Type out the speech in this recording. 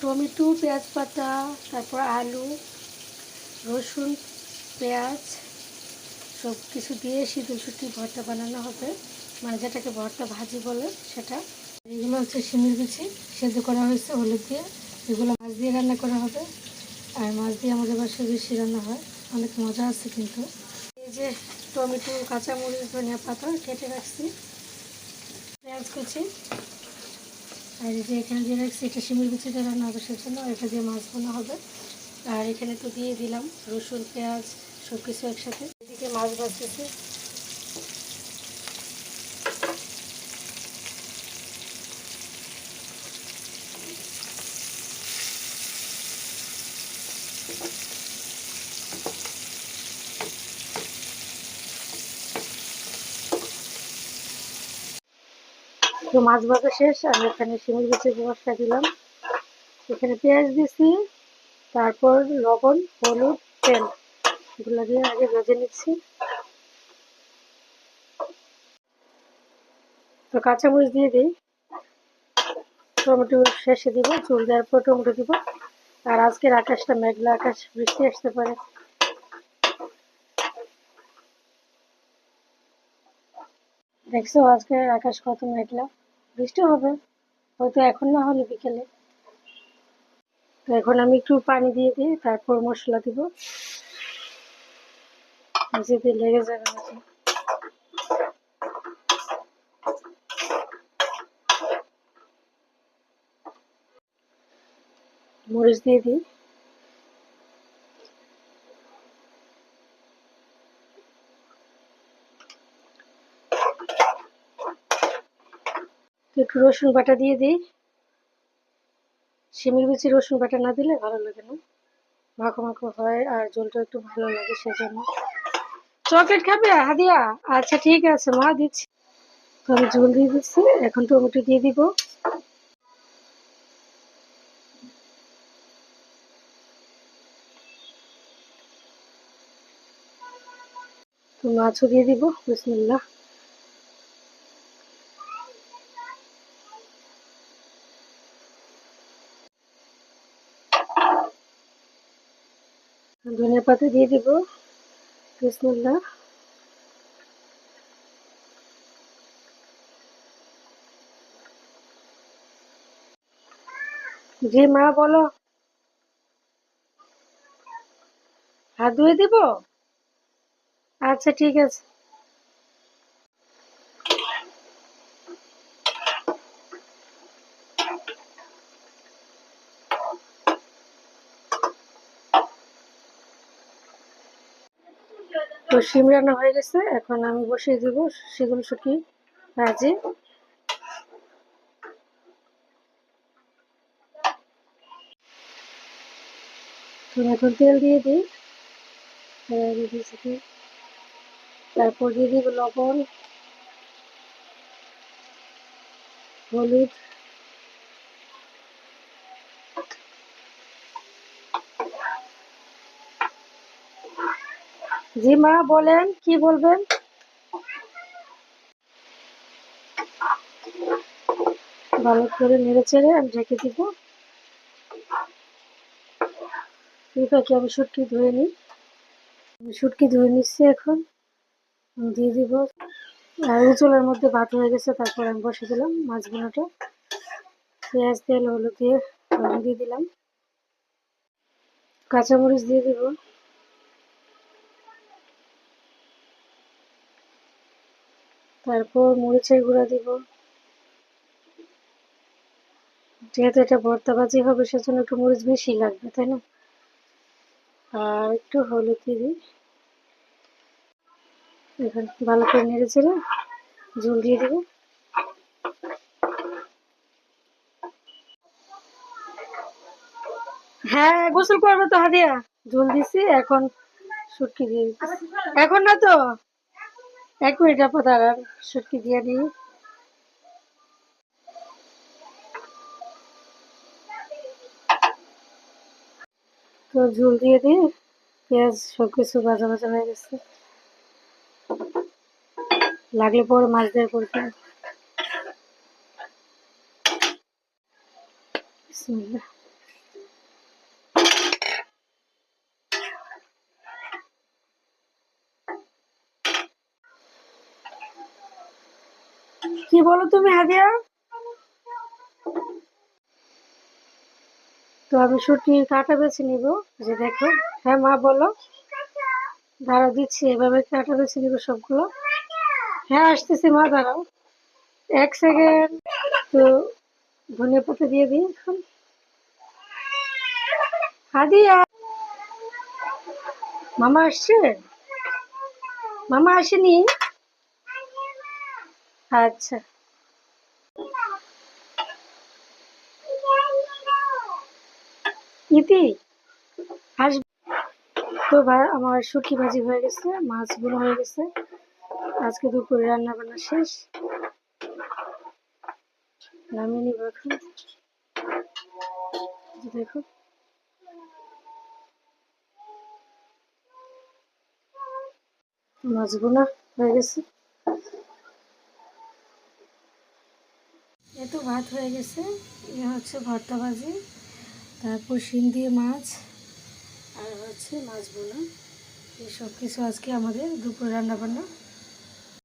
Tomato পেঁয়াজ পাতা তারপর আলু, রসুন, পেঁয়াজ সব কিছু দিয়ে শীতল শুটি ভর্তা বানানো হবে। মানে যেটাকে ভর্তা ভাজি বলে সেটা। এগুলো হচ্ছে শিমের বিচি, সেদ্ধ করা হয়েছে হলুদ দিয়ে। এগুলো মাছ দিয়ে রান্না করা হবে। আর মাছ দিয়ে আমাদের বাসায় বেশি রান্না হয়। অনেক মজা আছে কিন্তু। এই যে টমেটো, কাঁচামরিচ, ধনিয়া পাতা কেটে রাখছি। পেঁয়াজ কুচি। আর এই যে এখানে দিয়ে রাখছি, এটা শিমুল বিচি দিয়ে রান্না হবে সেজন্য এটা দিয়ে মাছ বোনা হবে। আর এখানে তো দিয়ে দিলাম রসুন, পেঁয়াজ সব কিছু একসাথে। এদিকে মাছ ভাজতেছি। তো মাছ ভাজা শেষ, আমি এখানে শিমের বিচের মশলা দিলাম। এখানে পেঁয়াজ দিছি, তারপর লবণ, হলুদ, তেল। এগুলো দিয়ে আগে ভেজে নিচ্ছি। তো কাঁচামরিচ দিয়ে দিই। টমেটো শেষে দিব, চুল দেওয়ার পর টমেটো দিব। আর আজকের আকাশটা মেঘলা আকাশ, বৃষ্টি আসতে পারে। দেখছ আজকের আকাশ কত মেঘলা। বৃষ্টি হবে। হয়তো এখন না হলে বিকেলে। তো এখন আমি একটু পানি দিয়ে দিই তারপর মশলা দিব। যদি লেগে যাবে মরিচ দিয়ে দিই। একটু রসুন বাটা দিয়ে দিই। শিমের বিচি রসুন বাটা না দিলে ভালো লাগে না। মাখো মাখো হয় আর ঝোলটা একটু ভালো লাগে সেজন্য। চকলেট খাবে, হাদিয়া? আচ্ছা ঠিক আছে, মা, দিচ্ছি। তো আমি ঝোল দিয়ে দিচ্ছি, এখন টমেটো দিয়ে দিব। তো মাছও দিয়ে দিব, বিসমিল্লাহ। ধনিয়া পাতা দিয়ে দিব। বিসমুল্লা জি মা বলো। হাত ধুয়ে দিব? আচ্ছা ঠিক আছে। তো শিম রান্না হয়ে গেছে, এখন আমি বসিয়ে দিব সেগুলো শুকি ভাজি। এখন তেল দিয়ে দিই। তারপর দিয়ে দিব লবণ, হলুদ জি মা, বলেন, কি বলবেন? ভালো করে নেড়ে চেড়ে আমি ঢেকে দিব। এই আমি শুটকি ধুয়ে নিই। আমি শুটকি ধুয়ে নিচ্ছি এখন। দিয়ে দিব। আর উচলের মধ্যে ভাত হয়ে গেছে, তারপর আমি বসে দিলাম মাছ পেঁয়াজ তেল, হলুদ দিয়ে দিয়ে দিলাম। কাঁচামরিচ দিয়ে দিব। তারপর মরিচের গুঁড়া দিব। যেহেতু এটা ভর্তা ভাজি হবে সেজন্য একটু মরিচ বেশি লাগবে তাই না? আর একটু হলুদ দিই। এখন ভালো করে নেড়ে চেড়ে ঝোল দিয়ে দেবো। হ্যাঁ গোসল করবে তো হাদিয়া। জল দিছি এখন সুটকি দিয়ে এখন না তো? এক মিনিট আপা দাঁড়ান, সুটকি দিয়ে দিই তো ঝোল দিয়ে দিই, পেঁয়াজ সব কিছু ভাজা ভাজা হয়ে গেছে। লাগলে পরে মাছ দিয়ে করতে বিসমিল্লাহ। কি বলো তুমি হাদিয়া তো আমি শুটকি কাটা বেছে নিব যে দেখো। হ্যাঁ মা, বলো। দাঁড়া, দিচ্ছি, এভাবে কাটা বেছে নিব সবগুলো। হ্যাঁ আসতেছি, মা, দাঁড়াও। এক সেকেন্ড তো ধনিয়া পাতা দিয়ে দিই হাদিয়া মামা আসছে? মামা আসেনি? আচ্ছা। ইতি আসবে তো আমার শুটকি ভাজি হয়ে গেছে, মাছগুলো হয়ে গেছে। আজকে দুপুরে রান্না বান্না শেষ। নামিয়ে নিব দেখো। মাছগুলো হয়ে গেছে। এ তো ভাত হয়ে গেছে, এ হচ্ছে ভর্তা ভাজি, তারপর শিম দিয়ে মাছ, আর হচ্ছে মাছ বোনা এই সব কিছু আজকে আমাদের দুপুর রান্না বান্না